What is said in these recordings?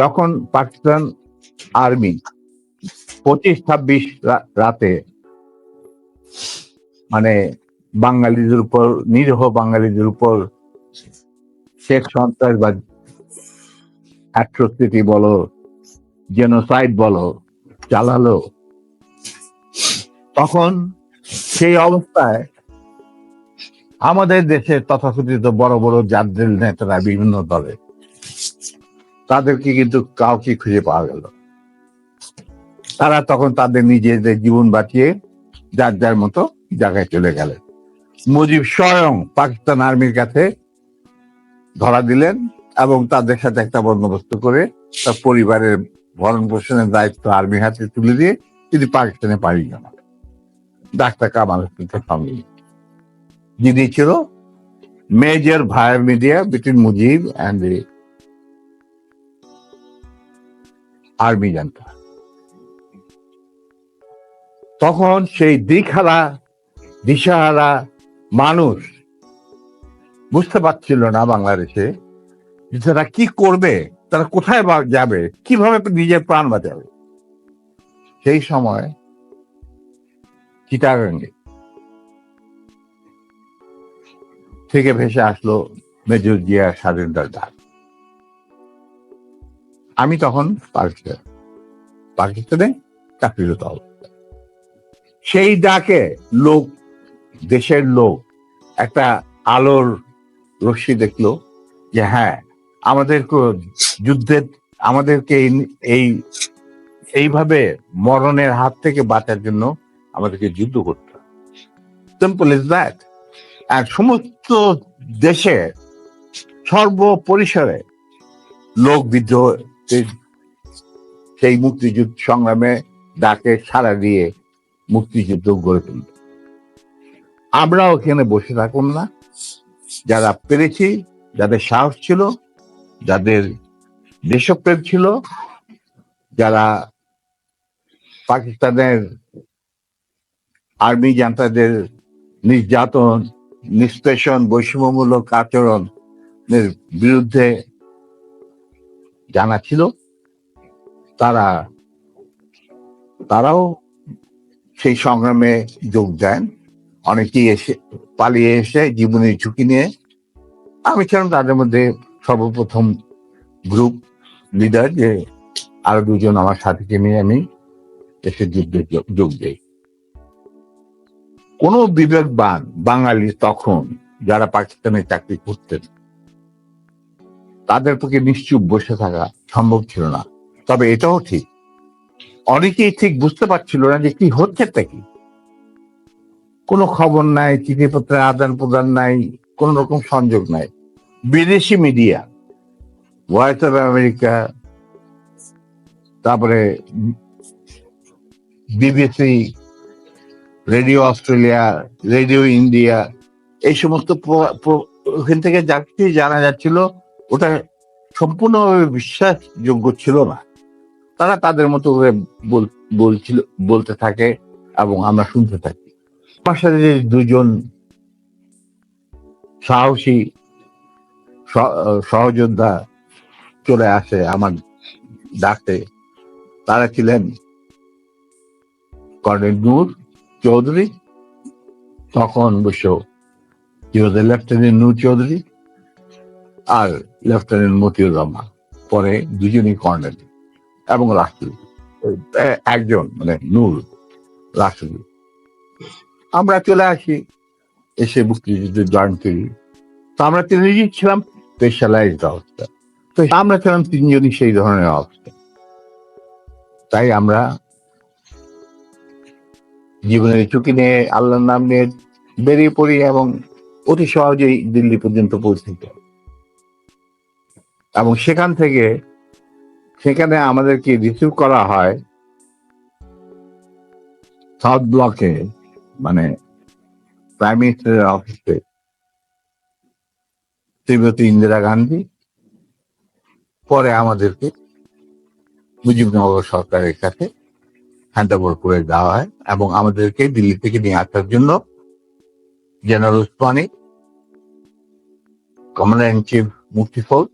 যখন পাকিস্তান আর্মি পঁচিশ ছাব্বিশ রাতে মানে বাঙালিদের উপর, নিরীহ বাঙালিদের উপর শেখ সন্ত্রাস বা অ্যাট্রোসিটি বলো, জেনোসাইড বলো, চালালো, তখন সেই অবস্থায় আমাদের দেশের তথাকথিত বড় বড় জাতীয় নেতারা বিভিন্ন দলে তাদেরকে কিন্তু কাউকে খুঁজে পাওয়া গেল। তারা তখন তাদের নিজেদের জীবন বাঁচিয়ে যার যার মতো জায়গায় চলে গেলেন। মুজিব স্বয়ং পাকিস্তান আর্মির কাছে ধরা দিলেন এবং তাদের সাথে একটা বন্দোবস্ত করে তার পরিবারের ভরণ পোষণের দায়িত্ব আর্মির হাতে তুলে দিয়ে তিনি পাকিস্তানে পাড়ি যান ডাক্তার কামাল সঙ্গে। যিনি ছিল major via media between Mujib and army জানতা। তখন সেই দিকহারা, দিশাহারা মানুষ বুঝতে পারছিল না বাংলাদেশে যে তারা কি করবে, তারা কোথায় যাবে, কীভাবে নিজের প্রাণ বাঁচাবে। সেই সময় চিটাগাঙ্গে থেকে ভেসে আসলো মেজর জিয়া স্বাধীনতার ডাক আমি তখন পাকিস্তান পাকিস্তানে চাকরিরত অবস্থা। সেই ডাকে লোক, দেশের লোক, একটা আলোর রশ্মি দেখল যে হ্যাঁ আমাদের যুদ্ধের আমাদেরকে এই- এই, এইভাবে মরণের হাত থেকে বাঁচার জন্য আমাদেরকে যুদ্ধ করতে সিম্পল ইজ দ্যাট আর সমস্ত দেশে সর্বপরিসরে লোক বিদ্রোহ সেই- মুক্তিযুদ্ধ সংগ্রামে ডাকে সাড়া দিয়ে মুক্তিযুদ্ধ গড়ে তুলবে আমরাও এখানে বসে থাকুন না। যারা পেরেছি, যাদের সাহস ছিল, যাদের দেশপ্রেম ছিল, যারা পাকিস্তানের আর্মি জান্তাদের নির্যাতন, নিষ্পেষণ, বৈষম্যমূলক আচরণের বিরুদ্ধে জানা ছিল, তারা, তারাও সেই সংগ্রামে যোগ দেন। অনেকেই এসে পালিয়ে এসে জীবনের ঝুঁকি নিয়ে। আমি ছিলাম তাদের মধ্যে সর্বপ্রথম গ্রুপ লিডার যে আরও দুজন আমার সাথীকে নিয়ে আমি এসে যুদ্ধে যোগ- দেই। কোন বিবেকবান বাঙালি তখন যারা পাকিস্তানে চাকরি করতেন তাদের পক্ষে নিশ্চুপ বসে থাকা সম্ভব ছিল না। তবে এটাও ঠিক। অনেকেই ঠিক বুঝতে পারছিল না যে কি হচ্ছেটা কি। কোনো খবর নাই চিঠিপত্রের আদান প্রদান নাই, কোন রকম সংযোগ নাই। বিদেশি মিডিয়া ভয়েস অফ আমেরিকা তারপরে BBC radio Australia radio India এই সমস্ত ওখান থেকে যা কিছু জানা যাচ্ছিল ওটা সম্পূর্ণভাবে বিশ্বাসযোগ্য ছিল না। তারা তাদের মতো করে বলছিল, বলতে থাকে এবং আমরা শুনতে থাকি। আমার যে দুজন সাহসী সহযোদ্ধা চলে আসে আমার ডাকে, তারা ছিলেন কর্নেল নূর চৌধুরী, তখন অবশ্য লেফটেন্যান্ট নূর চৌধুরী আর লেফটেন্যান্ট মতিউর রহমান পরে দুজনই কর্নেল এবং রাষ্ট্রপতি এ- একজন মানে নূর রাষ্ট্রপতি আমরা চলে আসি এসে মুক্তিযুদ্ধে জয়েন করি তো আমরা তিনজনই ছিলাম স্পেশালাইজড অবস্থা তো আমরা ছিলাম তিনজনই সেই ধরনের অবস্থা তাই আমরা জীবনের ঝুঁকি নিয়ে আল্লাহর নাম নিয়ে বেরিয়ে পড়ি এবং অতি সহজেই দিল্লি পর্যন্ত পৌঁছে যাই। এবং সেখান থেকে সেখানে আমাদেরকে রিসিভ করা হয় সাউথ ব্লকে মানে প্রাইম মিনিস্টারের অফিসে শ্রীমতী ইন্দিরা গান্ধী, পরে আমাদেরকে মুজিবনগর সরকারের কাছে হ্যান্ড করে দেওয়া হয় এবং আমাদেরকে দিল্লি থেকে নিয়ে আসার জন্য general Osmani commander in chief Mukti Fauj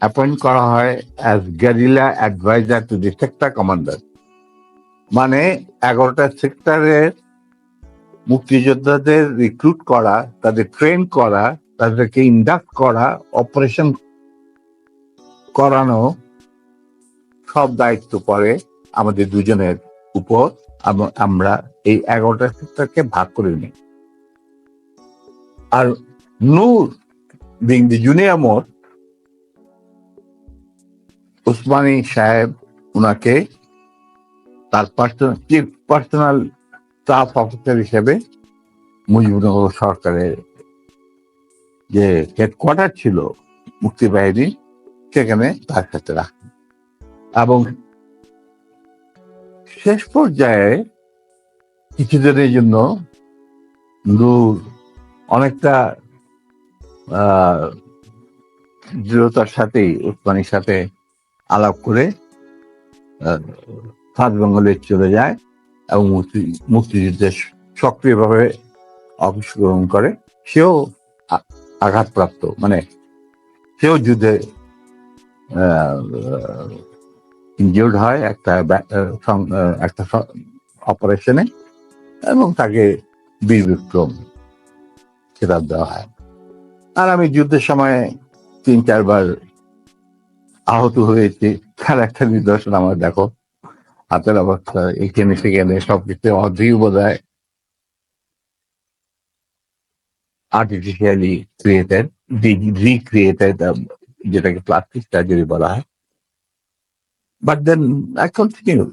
appoint করা হয় as guerrilla adviser to the sector commander মানে এগারোটা সেক্টরের মুক্তিযোদ্ধাদের রিক্রুট করা, তাদের ট্রেন করা, তাদেরকে ইন্ডাক্ট করা অপারেশন করানো সব দায়িত্ব পড়ে আমাদের দুজনের উপর আমরা এই এগারোটা সেক্টরকে ভাগ করে নিই। আর Noor being the junior more Osmani সাহেব উনাকে তার personal chief personal staff officer হিসেবে মুজিবনগর সরকারের যে হেডকোয়ার্টার ছিল, মুক্তি মুক্তিবাহিনী সেখানে তার সাথে রাখেন। এবং শেষ পর্যায়ে কিছুদিনের জন্য নূর অনেকটা দৃঢ়তার সাথেই উসমানির সাথে আলাপ করে সাত বেঙ্গলে চলে যায় এবং মুক্তি, মুক্তিযুদ্ধে সক্রিয়ভাবে অংশগ্রহণ করে। সেও আঘাতপ্রাপ্ত মানে সেও যুদ্ধে ইনজিউর্ড হয় একটা একটা অপারেশনে এবং তাকে বীর বিক্রম খেতাব দেওয়া হয়। আর আমি যুদ্ধের সময় তিন, চারবার আহত হয়েছে। তার একটা নিদর্শন আমার দেখো। হাতের অবস্থা, এখানে সেখানে সবকিছু অধিক বোধ হয় আর্টিফিশিয়ালি ক্রিয়েটেড রিক্রিয়েটেড যেটাকে প্লাস্টিক সার্জারি বলা হয়। বাট দেন এখন কন্টিনিউ